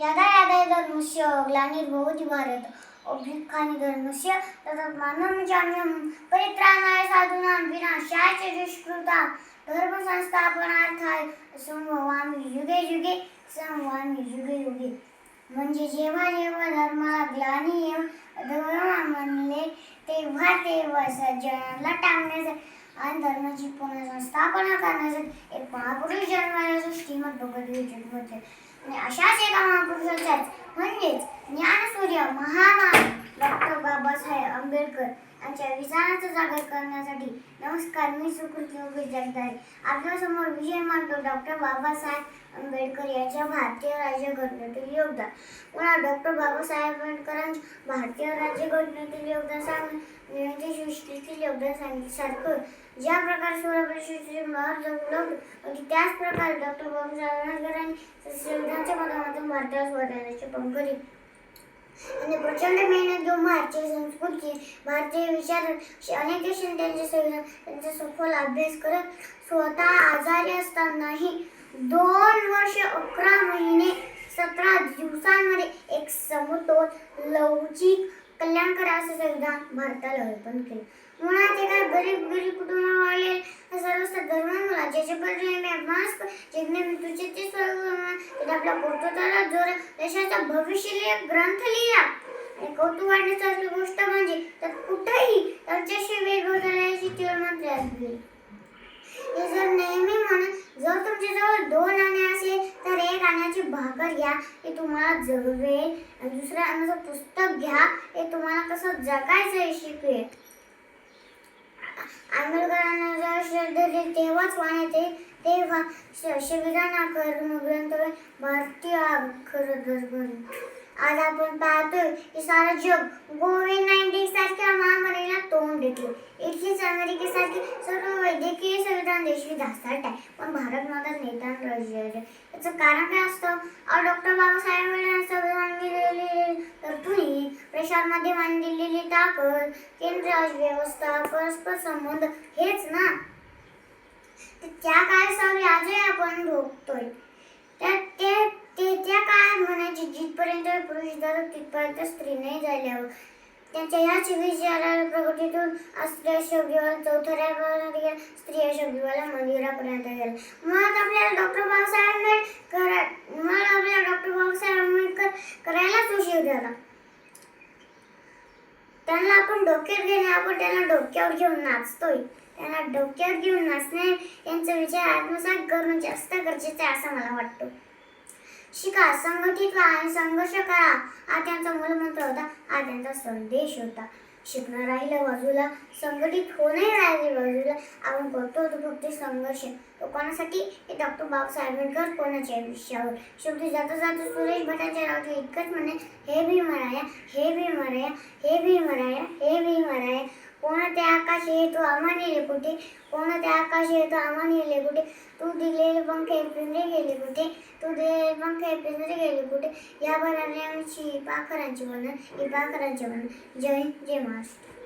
यदा यदा धर्मस्य ग्लानिर्भवति भारत अभ्युत्थानि धर्मस्य तदात्मानं जाम्यं परित्राणाय साधूनां विनाशाय च दुष्कृतां धर्मसंस्थापनार्थाय संभवामि युगे युगे संभवामि युगे युगे म्हणजे जेव्हा जेव्हा धर्माला ग्लानी येऊन धर्म म्हणले तेव्हा तेव्हा सज्जनाला टाळण्यासाठी आणि धर्माची पुनर्स्थापना करण्यासाठी एक महापुरुष जन्माला श्रीमद भगवद्गीतेत म्हटले आणि अशाच एका महापुरुषाच्याच म्हणजेच ज्ञानसूर्य महामान बाबासाहेब आंबेडकर यांच्या जागर करण्यासाठी नमस्कार मी सुकृती उभी जगदाळे. आपल्यासमोर विजय मानतो डॉक्टर बाबासाहेब आंबेडकर यांच्या भारतीय राज्यघटनेतील योगदान. पुन्हा डॉक्टर बाबासाहेब आंबेडकरांच्या भारतीय राज्यघटनेतील योगदान सांग सृष्टीतील योगदान सांगितल्यासारखं ज्या प्रकारे सूर्यपरिषदेचे महत्त्व जमलं आणि त्याच प्रकारे डॉक्टर बाबासाहेब आंबेडकरांनी संविधानाच्या माध्यमातून भारताला स्वातंत्र्याचे पंकरी आणि प्रचंड मेहनत घेऊन भारतीय संस्कृती भारतीय विचार अनेक देशांनी त्यांचे संविधान त्यांचा सखोल अभ्यास करत स्वतः आजारी असतानाही दोन वर्ष अकरा महिने सतरा दिवसांमध्ये एक समतोल लवचिक कल्याणकारी असं संविधान भारताला अर्पण केलं. मुळात एका गरीब गरीब कुटुंबावाले सर्व धर्म मुला ज्याचे परिणाम मास्क जिंकणे मृत्यूचे ते सर्व म्हणजे आपल्या कर्तृत्वाला जोर देशाचा भविष्य ग्रंथ लिहिला कौतुक कौतुक असली गोष्ट म्हणजे तर कुठेही त्यांच्याशी वेगवेगळ्याची तुलना तयार हे जर नेहमी म्हणून जर तुमच्याजवळ दोन आणे असेल तर एक आण्याची भाकर घ्या हे तुम्हाला जगवेल आणि दुसऱ्या आण्याचं पुस्तक घ्या हे तुम्हाला कसं जगायचं हे शिकवेल. आंबेडकरांना श्रद्धा तेव्हाच वाण्यात तेव्हा शिबिरांना करून ग्रंथ भारतीय खरं धर्म आज आपण पाहतोय की सारं जग कोविड नाईन्टीन सारख्या महामारीला तोंड देतो इटलीच अमेरिकेसारखी सर्व वैद्यकीय संविधान देशी धास्ताट आहे. पण भारत मात्र नेता राज्य याचं कारण काय असतं? डॉक्टर बाबासाहेब तरतुदी मान दिलेली ताकद केंद्र व्यवस्था परस्पर संबंध हेच ना. त्या काय सावली आजही आपण भोगतोय. त्या ते ते त्या काळात म्हणायचे जिथपर्यंत पुरुष जातात तिथपर्यंत स्त्री नाही झाल्यावर त्यांच्या याच विचाराला प्रगतीतून स्त्रिया शब्दीवाला चौथऱ्यापर्यंत गेला स्त्रिया शब्दीवाला मंदिरापर्यंत गेला. मग आपल्याला डॉक्टर बाबासाहेब आंबेडकर मुळात आपल्याला डॉक्टर बाबासाहेब आंबेडकर करायलाच उशीर झाला त्यांना आपण डोक्यात घेणे आपण त्यांना डोक्यावर घेऊन नाचतोय. त्यांना डोक्यावर घेऊन नाचणे यांचा विचार आत्मसात करणं जास्त गरजेचं आहे असं मला वाटतं. शिका संघटित व्हा आणि संघर्ष करा. हा त्यांचा मूलमंत्र होता हा त्यांचा संदेश होता. शिकणं राहिलं बाजूला संघटित होणे राहिले बाजूला आपण करतो होतो फक्त संघर्ष. तो कोणासाठी हे डॉक्टर बाबासाहेब आंबेडकर कोणाच्या आयुष्यावर? शेवटी जाता जाता सुरेश भटाच्या रावते इतकंच म्हणे हे भी मराया हे भी मराया हे भी मराया हे भी मराया कोणत्या आकाश येतो आम्हाने कुठे? कोणत्या आकाश येतो आम्हाने कुठे? तू दिलेले पंखे पिंजरे गेले कुठे? तू दिलेले पंखे पिंजरे गेले कुठे? या बराची पाखरांची वर्णन ही पाखरांची वर्णन जय जय महाराष्ट्र.